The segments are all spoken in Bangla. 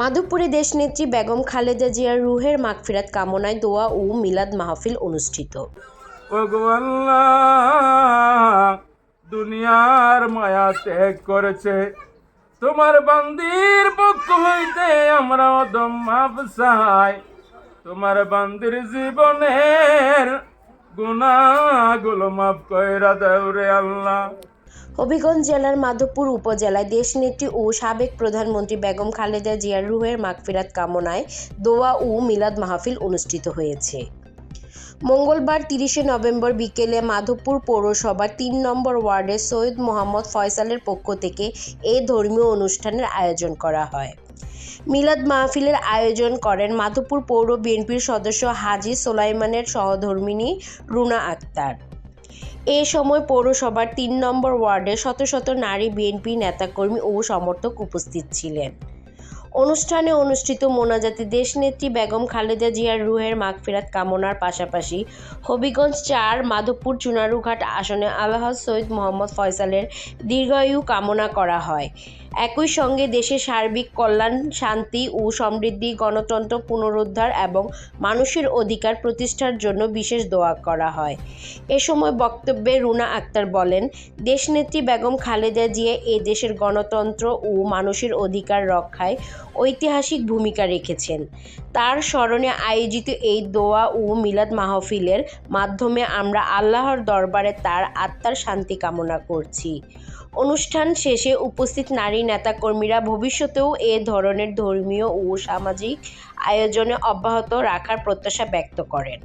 মাধবপুরে দেশনেত্রী বেগম খালেদা জিয়ার রুহের মাগফিরাত কামনায় দোয়া ও মিলাদ মাহফিল অনুষ্ঠিত। দুনিয়ার মায়া ত্যাগ করেছে। তোমার বান্দির পক্ষ হইতে আমরা অদম চাই তোমার বান্দির জীবনের গুনাহগুলো মাফ কইরা দাও রে আল্লাহ। হবিগঞ্জ জেলার মাধবপুর উপজেলায় দেশনেত্রী ও সাবেক প্রধানমন্ত্রী বেগম খালেদা জিয়ার রুহের মাগফিরাত কামনায় দোয়া ও মিলাদ মাহফিল অনুষ্ঠিত হয়েছে। মঙ্গলবার তিরিশে নভেম্বর বিকেলে মাধবপুর পৌরসভার তিন নম্বর ওয়ার্ডে সৈয়দ মোহাম্মদ ফয়সালের পক্ষ থেকে এ ধর্মীয় অনুষ্ঠানের আয়োজন করা হয়। মিলাদ মাহফিলের আয়োজন করেন মাধবপুর পৌর বিএনপির সদস্য হাজি সোলাইমানের সহধর্মিনী রুনা আক্তার। এ সময় পৌরসভার তিন নম্বর ওয়ার্ডে শত শত নারী বিএনপি নেতাকর্মী ও সমর্থক উপস্থিত ছিলেন। অনুষ্ঠানে অনুষ্ঠিত মোনাজাতে দেশনেত্রী বেগম খালেদা জিয়ার রুহের মাগফিরাত কামনার পাশাপাশি হবিগঞ্জ চার, মাধবপুর চুনারুঘাট আসনে আলহাজ সৈয়দ মোহাম্মদ ফয়সালের দীর্ঘায়ু কামনা করা হয়। একই সঙ্গে দেশের সার্বিক কল্যাণ, শান্তি ও সমৃদ্ধি, গণতন্ত্র পুনরুদ্ধার এবং মানুষের অধিকার প্রতিষ্ঠার জন্য বিশেষ দোয়া করা হয়। এ সময় বক্তব্যে রুনা আক্তার বলেন, দেশনেত্রী বেগম খালেদা জিয়া এ দেশের গণতন্ত্র ও মানুষের অধিকার রক্ষায় ঐতিহাসিক ভূমিকা রেখেছেন। তার স্মরণে আয়োজিত এই দোয়া ও মিলাদ মাহফিলের মাধ্যমে আমরা আল্লাহর দরবারে তার আত্মার শান্তি কামনা করছি। অনুষ্ঠান শেষে উপস্থিত নারী নেতাকর্মীরা ভবিষ্যতেও এ ধরনের ধর্মীয় ও সামাজিক আয়োজনে অব্যাহত রাখার প্রত্যাশা ব্যক্ত করেন।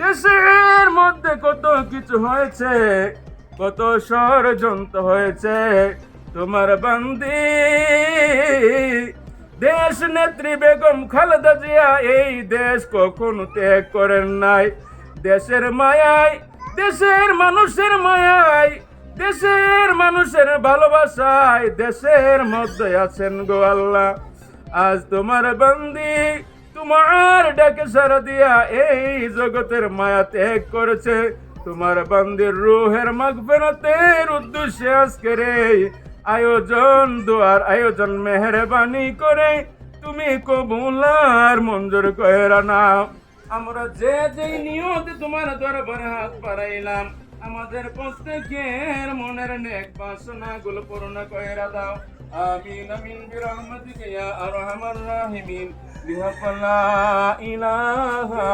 দেশের মধ্যে কত কিছু হয়েছে, কত ষড়যন্ত্র হয়েছে তোমার বান্দি। দেশ নেত্রী বেগম খালেদা জিয়া, এই দেশ কখনো ত্যাগ করেন নাই। দেশের মায়ায় দেশের মানুষের মায়ায় দেশের মানুষের ভালোবাসায়, দেশের মধ্যে আছেন গো আল্লাহ। আজ তোমার বন্দি, তোমার ডাকে সারা দিয়া এই জগতের মায়া ত্যাগ করেছে। তোমার বন্দির রুহের মাগফিরাতের উদ্দেশ্যে আজকের এই আয়োজন, দুয়ার আয়োজন, মেহরবানি করে তুমি কবুলার মঞ্জুর কইরা নাও। আমরা যে যে নিয়ত তোমার দরবারে হাত বাড়াইলাম, আমাদের প্রত্যেকের মনের নেক বাসনা গুলো পূর্ণ কইরা দাও। আমিন আমিন, বিরহমাতিকা ইয়া আরহামার রাহিমিন। বিহাফলা ইলাহা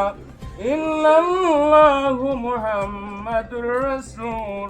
ইল্লাল্লাহু মুহাম্মাদুর রাসূল।